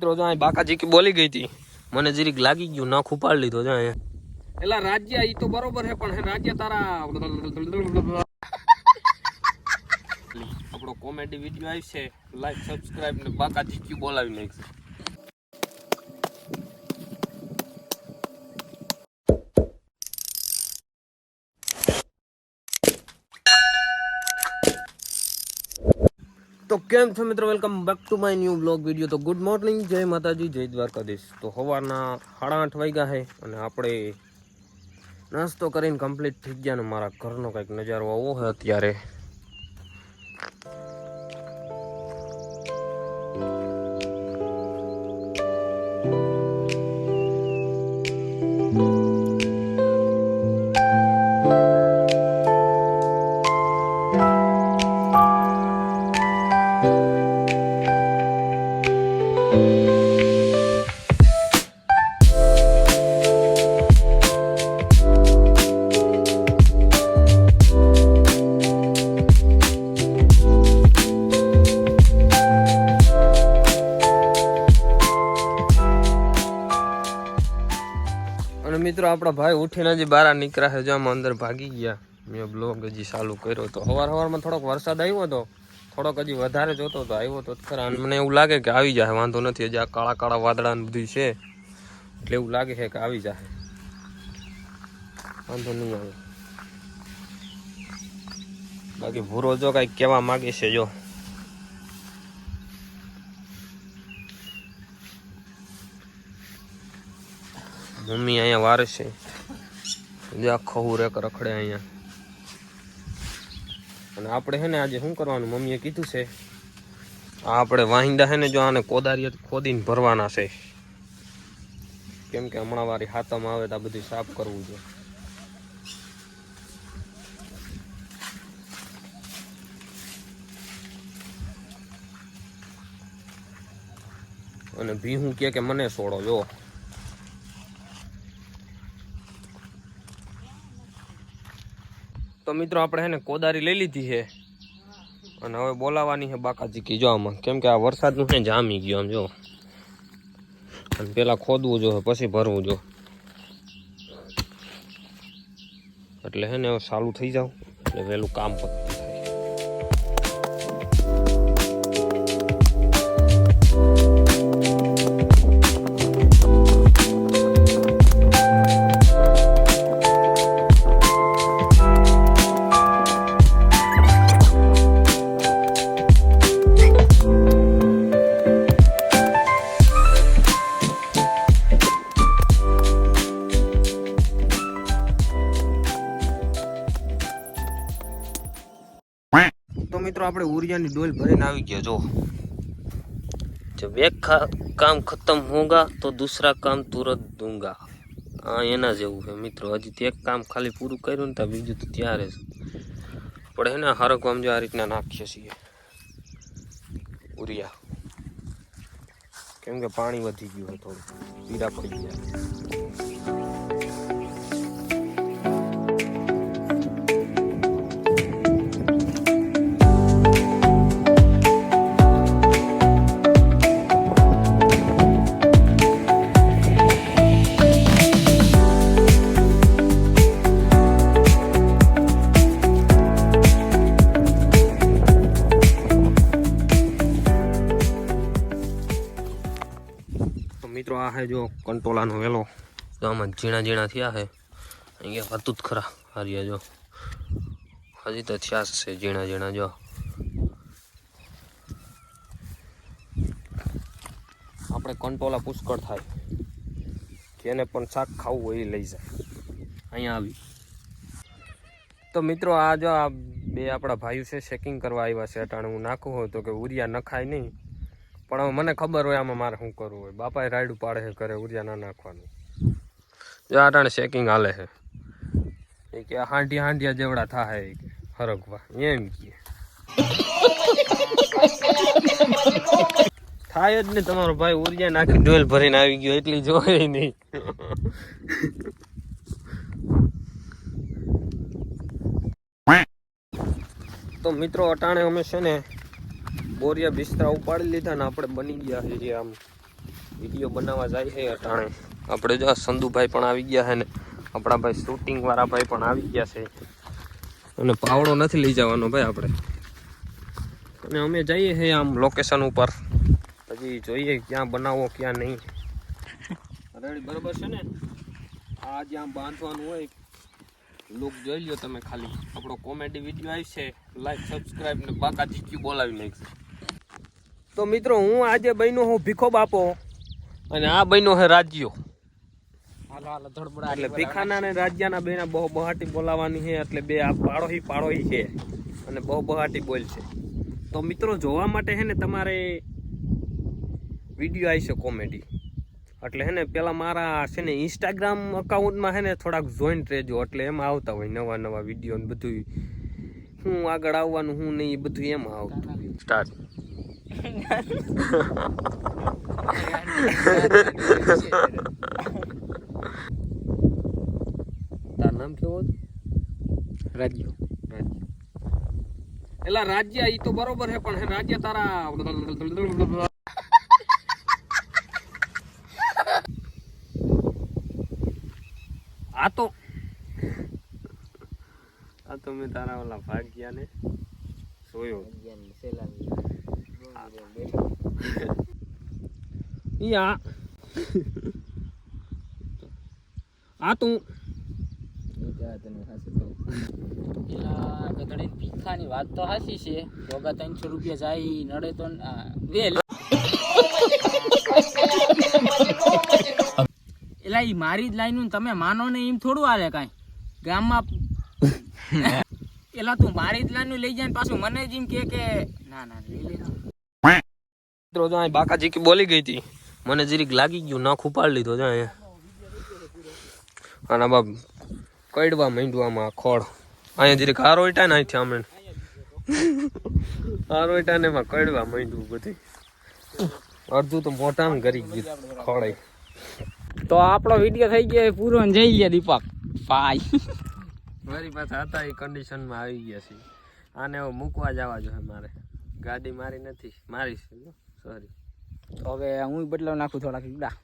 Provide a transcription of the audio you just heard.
મિત્રો જો બાકાજી કી બોલી ગઈ હતી. મને જરીક લાગી ગયું નાખ ઉપાડી લીધો જો અહીંયા. એટલે રાજ્ય ઈ તો બરોબર છે પણ હે રાજ્ય તારા આપણો કોમેડી વીડિયો આવશે છે. લાઈક સબસ્ક્રાઇબ ને બાકાજી ક્યુ બોલાવી નાખશે તો કેમ છો મિત્રો? Welcome back to my new blog video તો ગુડ મોર્નિંગ જય માતાજી, જય દ્વારકાધીશ. તો સવારના સાડા આઠ વાગ્યા છે અને આપણે નાસ્તો કરીને કમ્પ્લીટ થઈ ગયા ને મારા ઘરનો કંઈક નજારો આવો છે અત્યારે. મિત્રો, આપણા ભાઈ ઉઠીને હજી બહાર નીકળ્યા છે. જો આમાં અંદર ભાગી ગયા. મેં બ્લોગ હજી ચાલુ કર્યો. તો સવાર સવારમાં થોડોક વરસાદ આવ્યો હતો થોડોક હજી વધારે જોતો તો આવ્યો તો ખરા. મને એવું લાગે કે આવી જાય વાંધો નથી, હજી આ કાળા કાળા વાદળા ને બધું છે. એટલે એવું લાગે છે કે આવી જાય વાંધો નહીં આવે. બાકી ભૂરો જો કાંઈક કહેવા માંગે છે, જો. મમ્મી અહીંયા વારે છે. જે આખો રેક રખડે અહીંયા. અને આપણે હે ને આજે શું કરવાનું? મમ્મીએ કીધું છે, આપણે વાહિંદા હે ને જો આને કોદારી ખોદીને ભરવાના છે. કેમ કે હમણાં વારી હાથમ આવે તો આ બધું સાફ કરવું છે. અને ભીહું કે કે મને છોડો જો તો મિત્રો આપણે હે કોદારી લઈ લીધી છે. અને હવે બોલાવાની છે બાકાજી કી આમાં, કેમ કે આ વરસાદનું છે જામી ગયો આમ, જો. અને પેલા ખોદવું જો, પછી ભરવું જો. એટલે હે ને ચાલુ થઈ જાવ. એટલે વહેલું કામ પતી મિત્રો, આપણે ઉરિયાની ડોલ ભરીને આવી ગયા, જો. જબ એક કામ ખતમ હોગા તો દૂસરા કામ તુરત દૂંગા. હા એના જેવું છે મિત્રો. હજી એક કામ ખાલી પૂરું કર્યું ને તો બીજું તો ત્યારે છે પણ એના હારો કામ જો આ રીતના નાખીએ છીએ. ઉરિયા. કેમ કે પાણી વધી ગયું હોય થોડું પીડા પડી ગયા. આ હે જો કંટોલાનો વેલો. તો આમાં ઝીણા ઝીણા થયા છે અહીંયા હતું જ ખરા. હારીયા જો. હજી તો થયા છે ઝીણા ઝીણા જો. આપણે કંટોલા પુષ્કળ થાય. જેને પણ શાક ખાવું હોય એ લઈ જાય. અહીંયા આવી. તો મિત્રો આ જો આ બે આપણા ભાઈઓ છે શેકિંગ કરવા આવ્યા છે અટાણે. હું નાખું હોય તો કે ઉરિયા નખાય નહીં. પણ મને ખબર હોય આમાં મારે શું કરવું હોય. બાપાએ રાયડું પાડે છે ઘરે, ઉરિયા ના નાખવાનું. જો અટાણે શેકિંગ હાલે છે. એ કે હાંડિયા હાંડિયા જેવડા થાય એ એમ કે. થાય જ ને તમારો ભાઈ, ઉરિયા નાખી ડોલ ભરીને આવી ગયો, એટલી જોઈ નહીં. તો મિત્રો, અટાણે અમે છે ને બોરિયા બિસ્તરા ઉપાડી લીધા ને આપણે બની ગયા છે આમ વીડિયો બનાવવા જાય છે અટાણે. આપણે જો સંધુભાઈ પણ આવી ગયા છે ને, આપણા ભાઈ શૂટિંગ વાળા ભાઈ પણ આવી ગયા છે. અને પાવડો નથી લઈ જવાનો ભાઈ આપણે. અને અમે જઈએ છીએ આમ લોકેશન ઉપર. પછી જોઈએ ક્યાં બનાવવો ક્યાં નહીં. રેડી, બરોબર છે ને? આ જ્યાં બાંધવાનું હોય લુક જોઈ લ્યો તમે ખાલી. આપણો કોમેડી વીડિયો આવશે લાઈક સબસ્ક્રાઈબ ને બાકા જીક્યુ બોલાવી નાખશે તો મિત્રો હું આજે બન્યો હું ભીખો બાપો. અને આ બન્યો હે રાજ્યો. એટલે ભીખાના ને રાજ્યના બેના બહુ બહાટી બોલાવાની છે એટલે બે આ પાડોહી પાડોહી છે. અને બહુ બહાટી બોલ છે તો મિત્રો જોવા માટે છે ને તમારે વીડિયો આવશે કોમેડી. એટલે હે ને પેલા મારા છે ને ઇન્સ્ટાગ્રામ અકાઉન્ટમાં છે ને થોડાક જોઈન્ટ રહેજો એટલે એમાં આવતા હોય નવા નવા વીડિયો ને બધું હું આગળ આવવાનું હું નહીં બધું એમાં આવતું. સ્ટાર્ટ તાર નામ કેવું હતું? રાજ્યો. રાજ્ય. એલા રાજ્ય ઈ તો બરોબર છે પણ હે રાજ્ય તારા આ તો આ તો મેં તારા ઓલા ને જોયો. ઈ આ આ તું. ભીખાની વાત તો હાસી છે જોગા ત્રણસો રૂપિયા જાય નડે તો વેલ એલા ઈ મારી જ લાઈન તમે માનો ને એમ થોડું હાલે કાંઈ. ગામમાં એલા તું મારી જ લાઈન લઈ જાય ને પાછું મને જ એમ કે કે ના ના લઈ લે. મિત્રો, જો અહીં બાકાજી કી બોલી ગઈ હતી. મને જરીક લાગી ગયું, નાખ ઉપાડી લીધો જો અહીંયા. અને બાપ કડવા માંડ્યું આમાં ખોળ. અહીંયા જરીક હારો ઈટા ને અહીંથી આમણે. હારો ઈટા ને એમાં કડવા માંડ્યું બધી. અડધું તો મોઢામાં કરી ગયું ખોળાઈ તો આપણો વીડિયો થઈ ગયો પૂરો જઈ ગયા દીપક. ભાઈ મારી પાસે હતા એ કન્ડિશનમાં આવી ગયા છે. આને મૂકવા જવા જોઈએ મારે. ગાડી મારી નથી, મારી છે સોરી. હવે હું બદલાવ નાખું થોડાક ઈડા